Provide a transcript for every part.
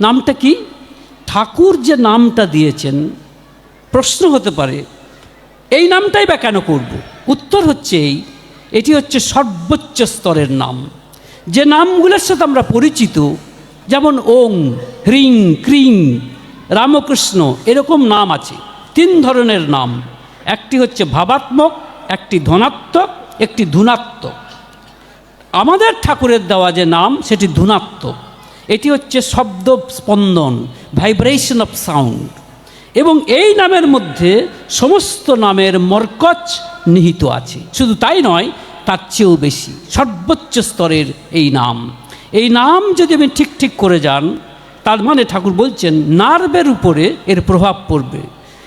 নামটা কি? ঠাকুর যে নামটা দিয়েছেন, প্রশ্ন হতে পারে, এই নামটাই বা কেন করব? উত্তর হচ্ছে এই, এটি হচ্ছে সর্বোচ্চ স্তরের নাম। যে নামগুলোর সাথে আমরা পরিচিত, যেমন ওং, হ্রিং, ক্রিং, রামকৃষ্ণ, এরকম নাম আছে, তিন ধরনের নাম। একটি হচ্ছে ভাবাত্মক, একটি ধনাত্মক, একটি ধুনাত্মক। আমাদের ঠাকুরের দেওয়া যে নাম, সেটি ধুনাত্মক। এটি হচ্ছে শব্দ স্পন্দন ভাইব্রেশন অফ সাউন্ড এবং এই নামের মধ্যে সমস্ত নামের মরকচ নিহিত আছে। শুধু তাই নয়, তার চেয়েও বেশি, সর্বোচ্চ স্তরের এই নাম। এই নাম যদি আপনি ঠিক ঠিক করে যান, তার মানে ঠাকুর বলছেন, নার্ভের উপরে এর প্রভাব পড়বে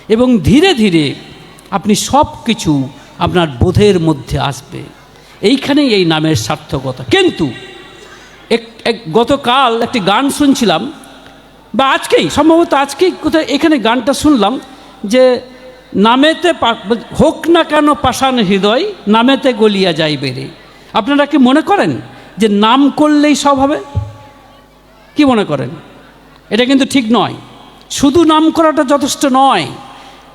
এবং ধীরে ধীরে আপনি সব কিছু আপনার বোধের মধ্যে আসবে। এইখানেই এই নামের সার্থকতা। কিন্তু এক এক, গতকাল একটি গান শুনছিলাম, বা আজকেই, সম্ভবত আজকেই কোথায় এখানে গানটা শুনলাম, যে নামেতে হোক না কেন পাষাণ হৃদয়, নামেতে গলিয়া যাই বেড়ে। আপনারা কি মনে করেন যে নাম করলেই সব হবে? কি মনে করেন? এটা কিন্তু ঠিক নয়। শুধু নাম করাটা যথেষ্ট নয়।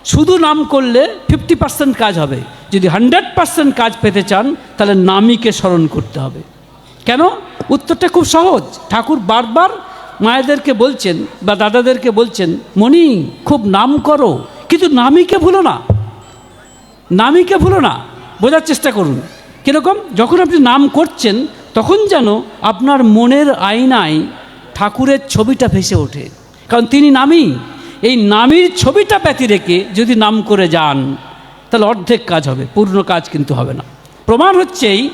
শুধু নাম করলে ফিফটি পার্সেন্ট কাজ হবে। যদি হান্ড্রেড পার্সেন্ট কাজ পেতে চান, তাহলে নামীকে স্মরণ করতে হবে। কেন? উত্তরটা খুব সহজ। ঠাকুর বারবার মায়েদেরকে বলছেন বা দাদাদেরকে বলছেন, মণি, খুব নাম করো। কিন্তু নামীকে ভুলো না। নামিকে ভুলো না। বোঝার চেষ্টা করুন। কীরকম? যখন আপনি নাম করছেন, তখন যেন আপনার মনের আয়নায় ঠাকুরের ছবিটা ভেসে ওঠে। কারণ তিনি নামই এই নামির ছবিটা ব্যতি রেখে যদি নাম করে যান, তাহলে অর্ধেক কাজ হবে, পূর্ণ কাজ কিন্তু হবে না। প্রমাণ হচ্ছেই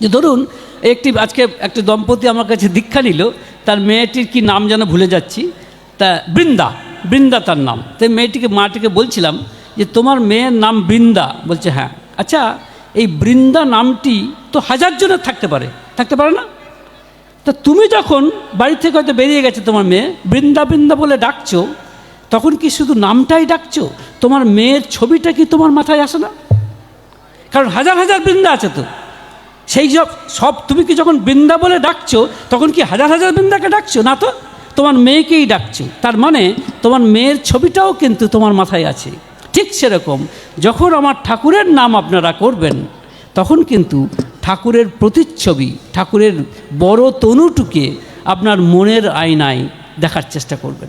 যে ধরুন একটি আজকে একটি দম্পতি আমার কাছে দীক্ষা নিল, তার মেয়েটির কি নাম যেন ভুলে যাচ্ছি, তা বৃন্দা বৃন্দা তার নাম। তাই মেয়েটিকে, মাটিকে বলছিলাম যে, তোমার মেয়ের নাম বৃন্দা। বলছে হ্যাঁ। আচ্ছা এই বৃন্দা নামটি তো হাজার জনের থাকতে পারে থাকতে পারে না? তা তুমি যখন বাড়ি থেকে হয়তো বেরিয়ে গেছে তোমার মেয়ে, বৃন্দা বৃন্দা বলে ডাকছো, তখন কি শুধু নামটাই ডাকছো? তোমার মেয়ের ছবিটা কি তোমার মাথায় আসে না? কারণ হাজার হাজার বৃন্দা আছে তো। সেই সব সব তুমি কি যখন বৃন্দা বলে ডাকছো, তখন কি হাজার হাজার বৃন্দাকে ডাকছো? না তো? তোমার মেয়েকেই ডাকছো। তার মানে তোমার মেয়ের ছবিটাও কিন্তু তোমার মাথায় আছে। ঠিক সেরকম। যখন আমার ঠাকুরের নাম আপনারা করবেন, তখন কিন্তু ঠাকুরের প্রতিচ্ছবি, ঠাকুরের বড় তনুটুকে আপনার মনের আয়নায় দেখার চেষ্টা করবেন।